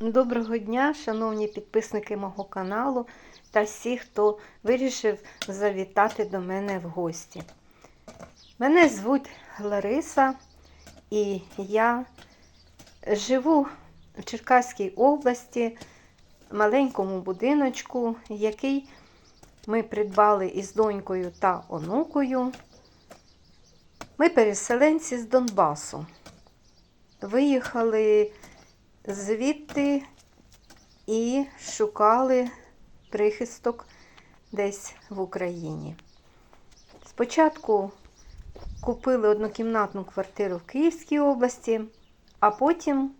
Доброго дня, шановні підписники мого каналу та всі, хто вирішив завітати до мене в гості. Мене звуть Лариса і я живу в Черкаській області, маленькому будиночку, який ми придбали із донькою та онукою. Ми переселенці з Донбасу. Виїхали звідти і шукали прихисток десь в Україні. Спочатку купили однокімнатну квартиру в Київській області, а потім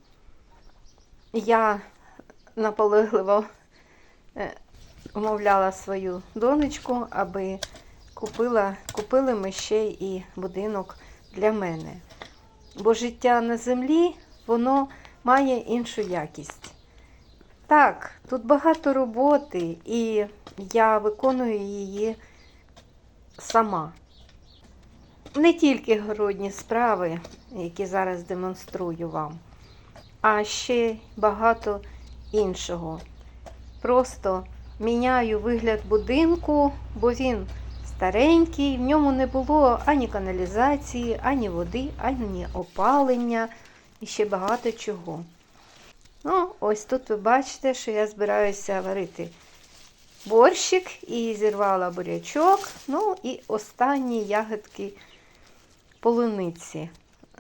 я наполегливо е, вмовляла свою донечку, аби купила, купили ми ще і будинок для мене. Бо життя на землі, воно має іншу якість. Так, тут багато роботи, і я виконую її сама. Не тільки городні справи, які зараз демонструю вам, а ще багато іншого. Просто міняю вигляд будинку, бо він старенький, в ньому не було ані каналізації, ані води, ані опалення і ще багато чого. Ну, ось тут ви бачите, що я збираюся варити борщик і зірвала бурячок. Ну і останні ягодки полуниці.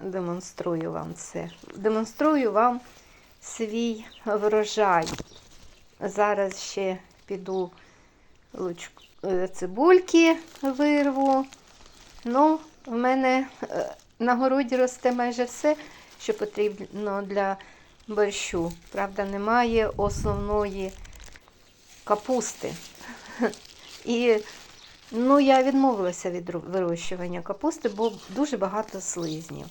Демонструю вам це. Демонструю вам свій врожай. Зараз ще піду е, цибульки вирву. Ну, в мене е, на городі росте майже все, що потрібно для борщу. Правда, немає основної капусти. І ну, я відмовилася від вирощування капусти, бо дуже багато слизнів.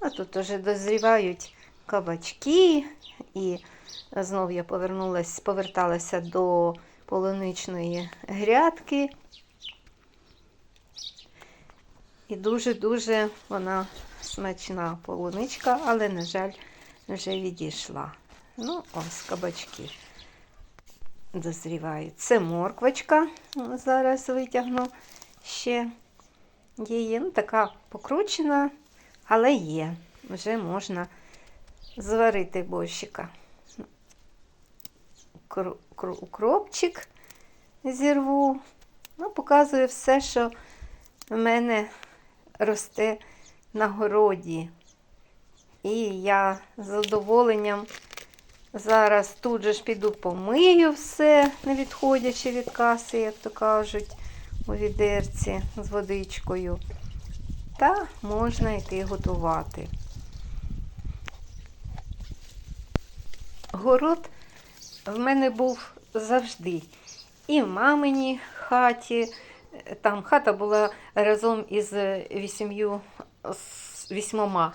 А тут вже дозрівають кабачки, і знов я повернулась, поверталася до полуничної грядки. І дуже-дуже вона смачна полуничка, але, на жаль, вже відійшла. Ну, ось кабачки дозрівають. Це морквочка. Зараз витягну ще її. Ну, така покручена, але є. Вже можна зварити борщика. Кр- кр- Укропчик зірву. Ну, показую все, що в мене росте на городі. І я з задоволенням зараз тут же ж піду помию все, не відходячи від каси, як то кажуть, у відерці з водичкою. Та можна йти готувати. Город в мене був завжди. І в маминій хаті. Там хата була разом із вісім'ю з вісьмома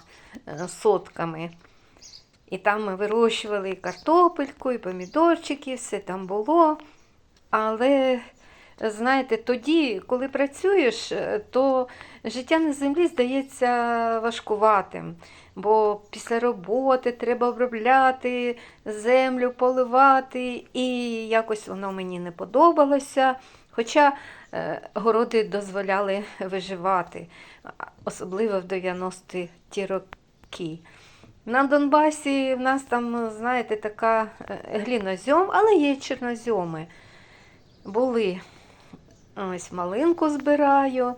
е, сотками. І там ми вирощували і картопельку, і помідорчики, все там було. Але, знаєте, тоді, коли працюєш, е, то життя на землі здається важкуватим. Бо після роботи треба обробляти землю, поливати, і якось воно мені не подобалося. Хоча городи дозволяли виживати, особливо в 90-ті ті роки. На Донбасі в нас там, знаєте, така е, глінозьом, але є чорнозьоми. Були ось малинку збираю.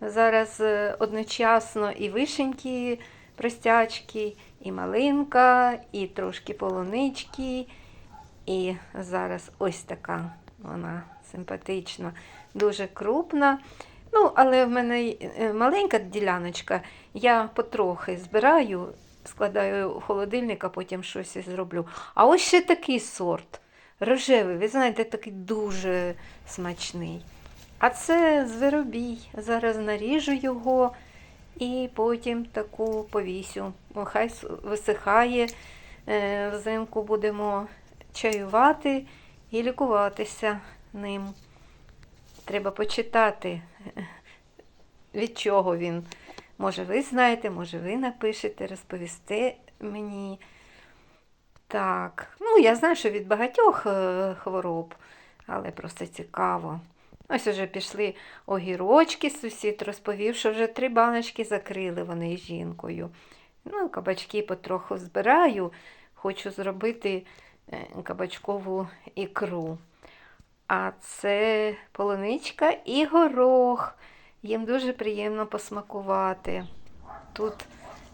Зараз е, одночасно і вишеньки, простячки, і малинка, і трошки полунички. І зараз ось така вона симпатична, дуже крупна. Ну, але в мене е, маленька діляночка, я потрохи збираю, складаю в холодильник, а потім щось зроблю. А ось ще такий сорт. Рожевий, ви знаєте, такий дуже смачний. А це зверобій. Зараз наріжу його і потім таку повісю. Хай висихає. Е, Взимку будемо чаювати і лікуватися ним. Треба почитати, від чого він. Може, ви знаєте, може, ви напишете, розповісте мені. Так, ну я знаю, що від багатьох е, хвороб, але просто цікаво. Ось уже пішли огірочки, сусід розповів, що вже три баночки закрили вони жінкою. Ну, кабачки потроху збираю, хочу зробити кабачкову ікру. А це полуничка і горох. Їм дуже приємно посмакувати. Тут,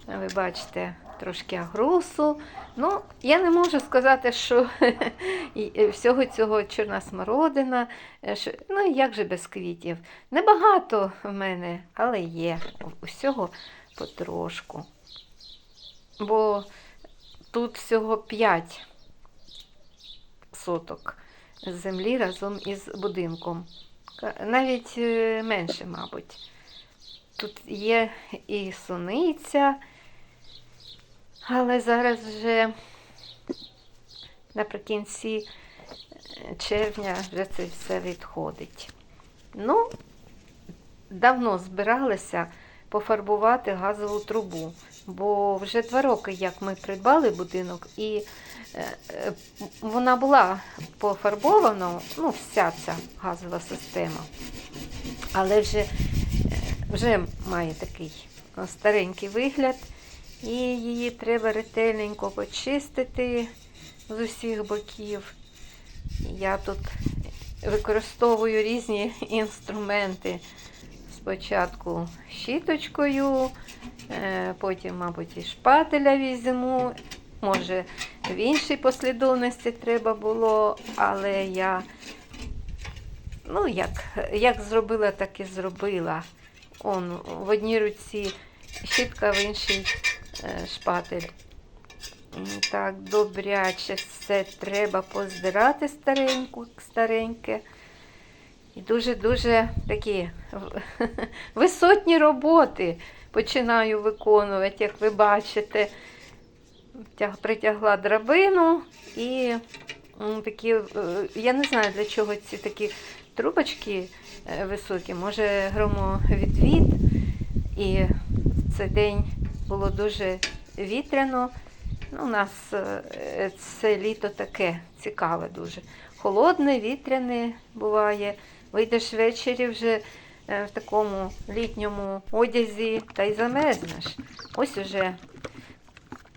е, ви бачите, трошки агрусу. Ну, я не можу сказати, що е, всього цього чорна смородина. е, що- Ну, як же без квітів? Небагато в мене, але є. Усього потрошку. Бо тут всього 5 соток землі разом із будинком. Навіть е, менше, мабуть. Тут є і суниця, але зараз вже наприкінці е, червня вже це все відходить. Ну, давно збиралися пофарбувати газову трубу, бо вже два роки, як ми придбали будинок, і вона була пофарбована, ну, вся ця газова система. Але вже, е, вже має такий е, старенький вигляд, і її треба ретельненько почистити з усіх боків. Я тут використовую різні інструменти. Спочатку щіточкою, е, потім, мабуть, і шпателя візьму. Може, в іншій послідовності треба було, але я, ну, як, як зробила, так і зробила. Он, в одній руці щітка, в іншій е, шпатель. Так, добряче все треба поздирати стареньку, стареньке. І дуже-дуже такі висотні роботи починаю виконувати, як ви бачите. Тяг- Притягла драбину і такі, е, я не знаю, для чого ці такі трубочки е, високі, може громовідвід. І в цей день було дуже вітряно. Ну, у нас е, це літо таке цікаве дуже. Холодне, вітряне буває. Вийдеш ввечері вже в такому літньому одязі та й замерзнеш. Ось уже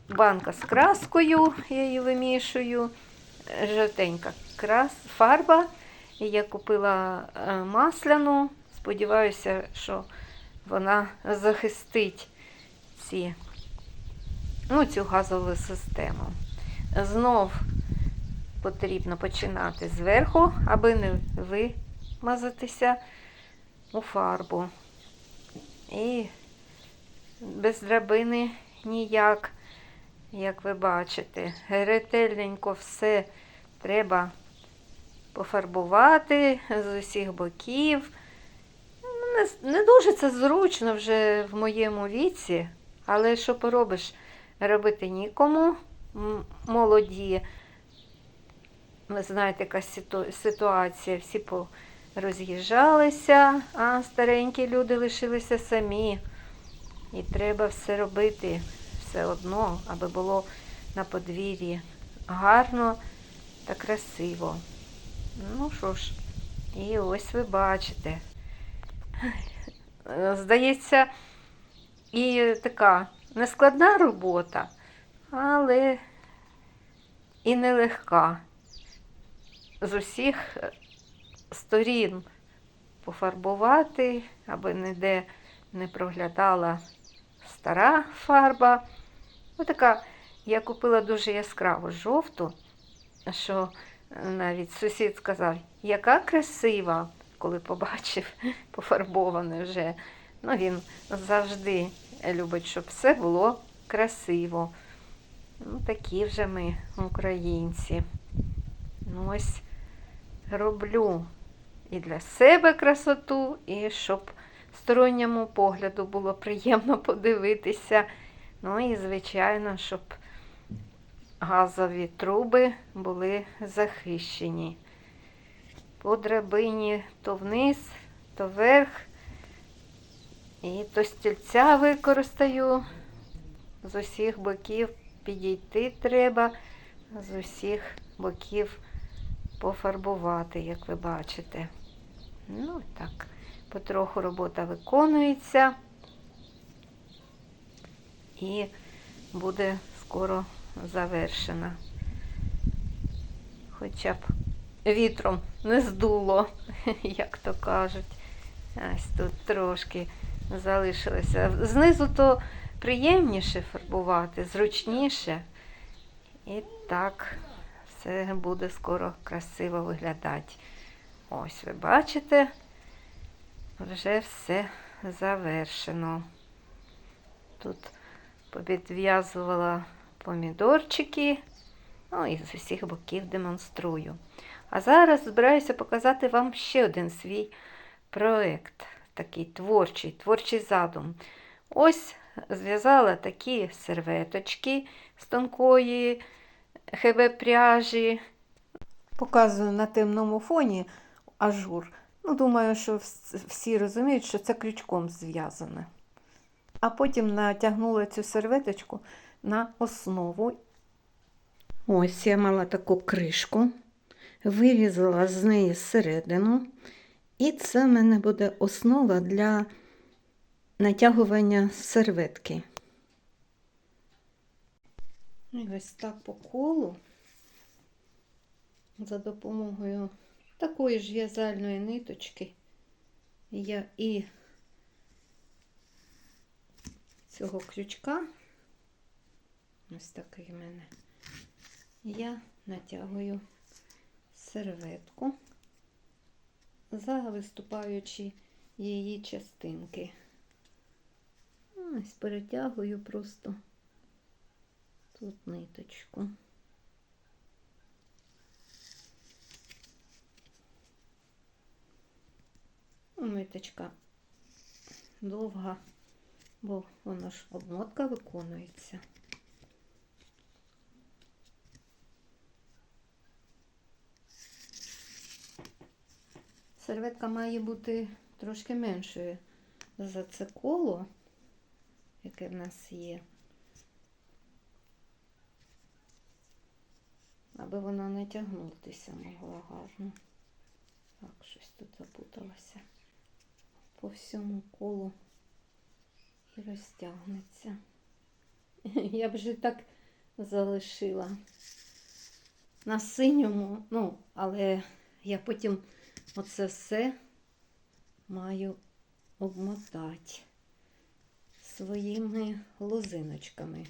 банка з краскою, я її вимішую. Жовтенька крас, фарба. Я купила е, масляну. Сподіваюся, що вона захистить ці, ну, цю газову систему. Знов потрібно починати зверху, аби не вимазатися у фарбу. І без драбини ніяк, як ви бачите. Ретельненько все треба пофарбувати з усіх боків. Ну, Не, не дуже це зручно вже в моєму віці, але що поробиш? Робити нікому. Молоді. Ви знаєте, яка ситу- ситуація. Всі пороз'їжджалися, а старенькі люди лишилися самі. І треба все робити все одно, аби було на подвір'ї гарно та красиво. Ну що ж, і ось ви бачите. Е, Здається, і така нескладна робота, але і нелегка. З усіх е, сторін пофарбувати, аби ніде не проглядала стара фарба. Отака, я купила дуже яскраву жовту, що навіть сусід сказав, яка красива, коли побачив пофарбоване вже. Ну, він завжди любить, щоб все було красиво. Ну, такі вже ми, українці. Ну, ось роблю і для себе красоту, і щоб сторонньому погляду було приємно подивитися. Ну і, звичайно, щоб газові труби були захищені. По драбині то вниз, то вверх. І то стільця використаю з усіх боків підійти треба, з усіх боків пофарбувати, як ви бачите. Ну так, потроху робота виконується і буде скоро завершена. Хоча б вітром не здуло, як то кажуть. Ось тут трошки залишилося. Знизу то приємніше фарбувати, зручніше. І так все буде скоро красиво виглядати. Ось ви бачите, вже все завершено. Тут попідв'язувала помідорчики, ну і з усіх боків демонструю. А зараз збираюся показати вам ще один свій проект, такий творчий, творчий задум. Ось зв'язала такі серветочки з тонкої ХБ пряжі. Показую на темному фоні ажур. Ну, думаю, що всі розуміють, що це крючком зв'язане. А потім натягнула цю серветочку на основу. Ось я мала таку кришку, вирізала з неї середину, і це в мене буде основа для натягування серветки. І ось так по колу за допомогою такої ж в'язальної ниточки я і цього крючка, ось такий в мене, я натягую серветку за виступаючі її частинки. Ось перетягую просто тут ниточку. Ниточка довга, бо воно ж обмотка виконується. Серветка має бути трошки меншою за це коло, яке в нас є. Аби воно не тягнутися могло гарно. Так, щось тут запуталося. По всьому колу і розтягнеться. Я б вже так залишила на синьому, ну, але я потім оце все маю обмотати своїми лозиночками,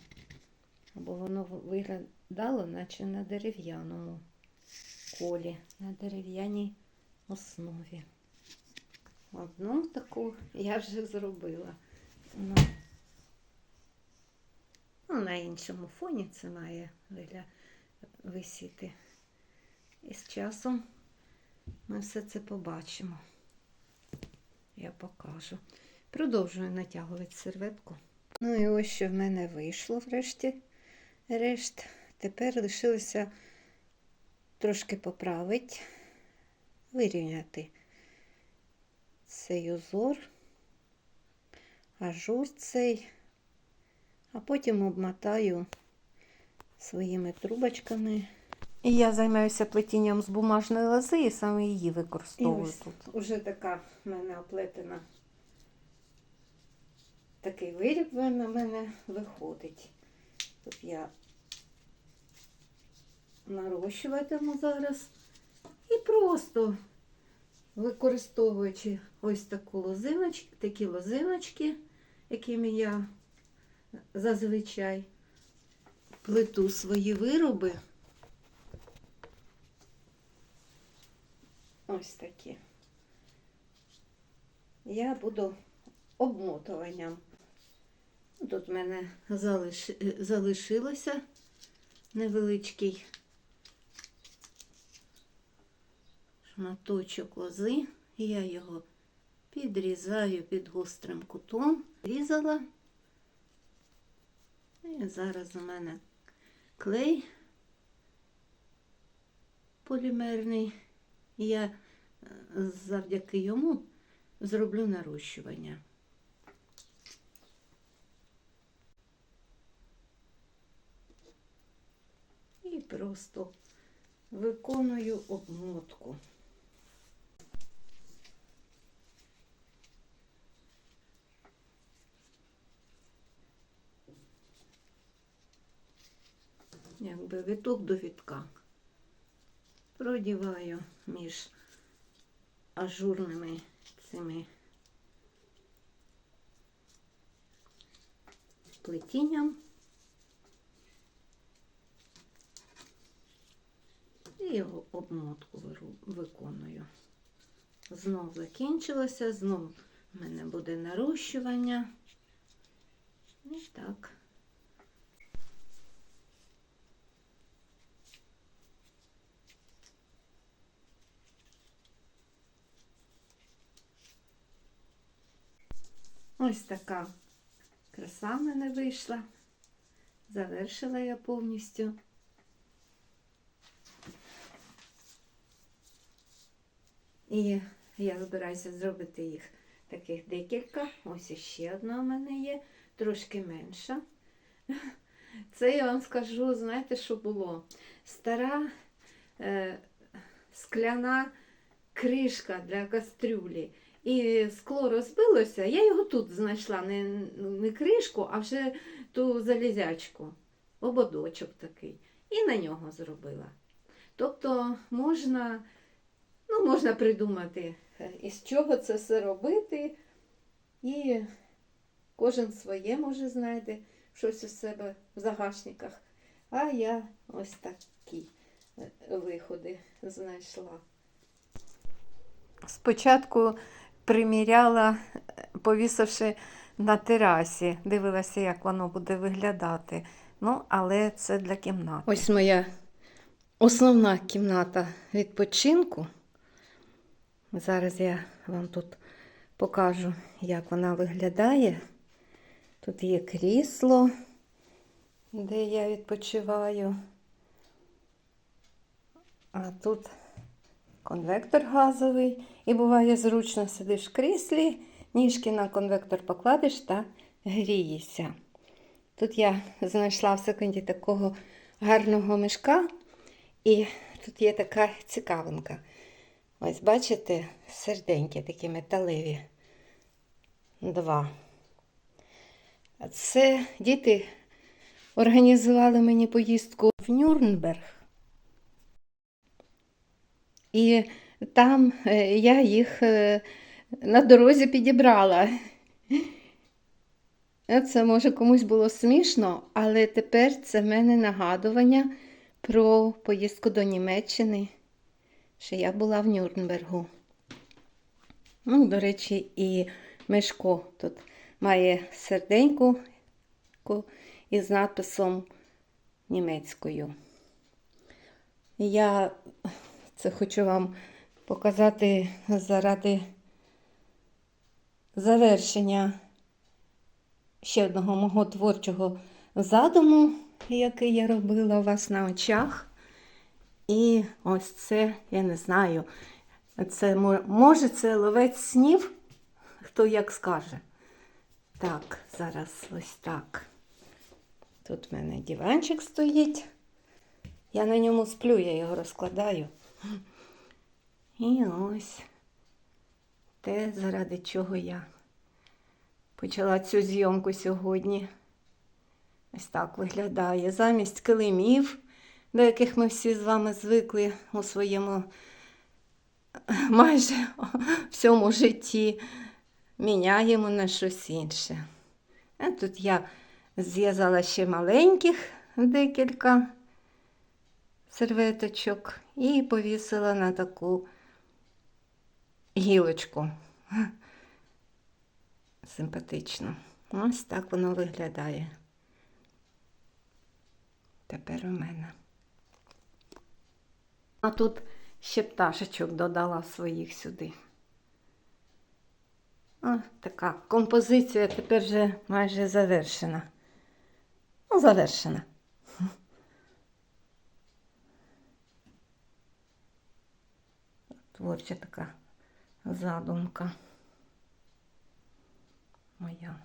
бо воно виглядало, наче на дерев'яному колі, на дерев'яній основі. Одну таку я вже зробила. Ну, ну, на іншому фоні це має висіти. І з часом ми все це побачимо. Я покажу. Продовжую натягувати серветку. Ну і ось що в мене вийшло врешті. Решт. Тепер лишилося трошки поправити, вирівняти цей узор, ажур цей, а потім обмотаю своїми трубочками. І я займаюся плетінням з бумажної лози і саме її використовую тут. Уже така в мене оплетена. Такий виріб на мене виходить. Тут я нарощуватиму зараз і просто використовуючи ось таку лозиночку, такі лозиночки, якими я зазвичай плету свої вироби. Ось такі. Я буду обмотуванням. Тут в мене залиш... залишилося невеличкий шматочок лози, я його підрізаю під гострим кутом. Різала. І зараз у мене клей полімерний. Я е, завдяки йому зроблю нарощування. І просто виконую обмотку. Якби виток до вітка. Продіваю між ажурними цими плетінням. І його обмотку виконую. Знов закінчилося, знов в мене буде нарощування. І так. Ось така краса в мене вийшла. Завершила я повністю. І я збираюся зробити їх таких декілька. Ось іще одна в мене є, трошки менша. Це я вам скажу, знаєте, що було? Стара е, скляна кришка для кастрюлі. І скло розбилося. Я його тут знайшла, не, не кришку, а вже ту залізячку, ободочок такий. І на нього зробила. Тобто можна, ну, можна придумати, е, із чого це все робити. І кожен своє може знайде щось у себе в загашниках. А я ось такі е, виходи знайшла. Спочатку приміряла, е, повісивши на терасі, дивилася, як воно буде виглядати. Ну, але це для кімнати. Ось моя основна кімната відпочинку. Зараз я вам тут покажу, як вона виглядає. Тут є крісло, де я відпочиваю. А тут конвектор газовий. І буває зручно сидиш в кріслі, ніжки на конвектор покладеш та грієшся. Тут я знайшла в секунді такого гарного мішка, і тут є така цікавинка. Ось, бачите, серденькі такі металеві. Два. Це діти організували мені поїздку в Нюрнберг. І там е, я їх е, на дорозі підібрала. Це може комусь було смішно, але тепер це в мене нагадування про поїздку до Німеччини, що я була в Нюрнбергу. Ну, до речі, і Мишко тут має серденьку із надписом німецькою. Я це хочу вам показати заради завершення ще одного мого творчого задуму, який я робила у вас на очах. І ось це, я не знаю, це може це ловець снів, хто як скаже. Так, зараз ось так. Тут в мене диванчик стоїть. Я на ньому сплю, я його розкладаю. І ось те, заради чого я почала цю зйомку сьогодні. Ось так виглядає. Замість килимів, до яких ми всі з вами звикли у своєму майже всьому житті, міняємо на щось інше. А тут я зв'язала ще маленьких декілька серветочок і повісила на таку гілочку. Симпатично. Ось так воно виглядає. Тепер у мене. А тут ще пташечок додала своїх сюди. О, така композиція тепер вже майже завершена. Ну, завершена. Творча така задумка моя.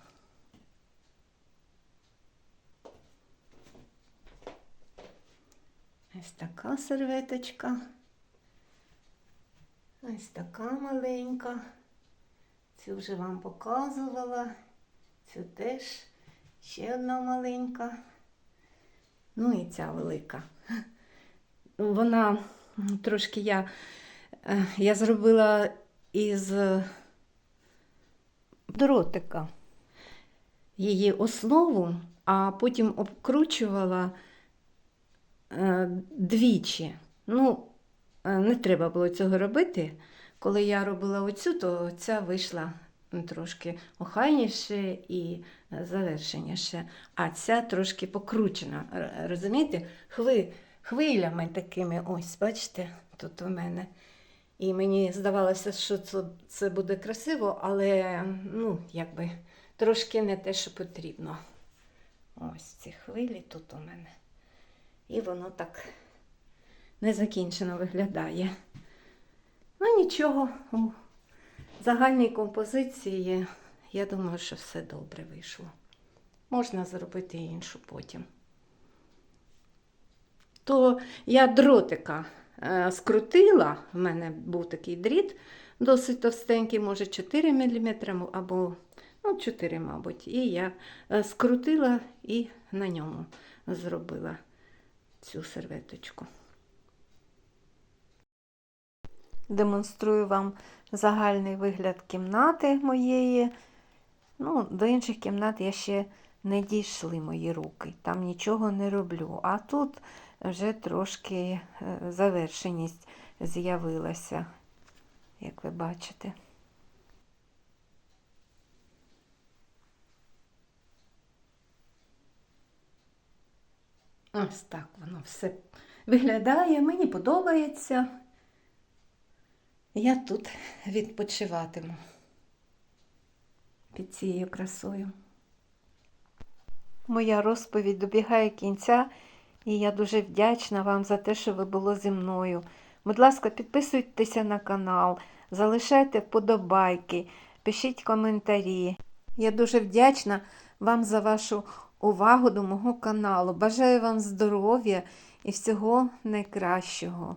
Ось така серветочка. Ось така маленька. Цю вже вам показувала. Цю теж ще одна маленька. Ну і ця велика. Вона трошки я, я зробила із е, дротика її основу, а потім обкручувала е, двічі. Ну, е, не треба було цього робити. Коли я робила оцю, то ця вийшла трошки охайніше і е, завершеніше, а ця трошки покручена. Розумієте? Хви, хвилями такими, ось, бачите, тут у мене. І мені здавалося, що це, це буде красиво, але ну, якби трошки не те, що потрібно. Ось ці хвилі тут у мене. І воно так незакінчено виглядає. Ну нічого, у загальній композиції я думаю, що все добре вийшло. Можна зробити іншу потім. То я дротика скрутила, в мене був такий дріт досить товстенький, може 4 мм або ну, 4, мабуть. І я е, скрутила і на ньому зробила цю серветочку. Демонструю вам загальний вигляд кімнати моєї. Ну, до інших кімнат я ще не дійшли мої руки. Там нічого не роблю. А тут вже трошки е, завершеність з'явилася, як ви бачите. Ось так воно все виглядає, мені подобається. Я тут відпочиватиму під цією красою. Моя розповідь добігає кінця, і я дуже вдячна вам за те, що ви були зі мною. Будь ласка, підписуйтеся на канал, залишайте вподобайки, пишіть коментарі. Я дуже вдячна вам за вашу увагу до мого каналу. Бажаю вам здоров'я і всього найкращого.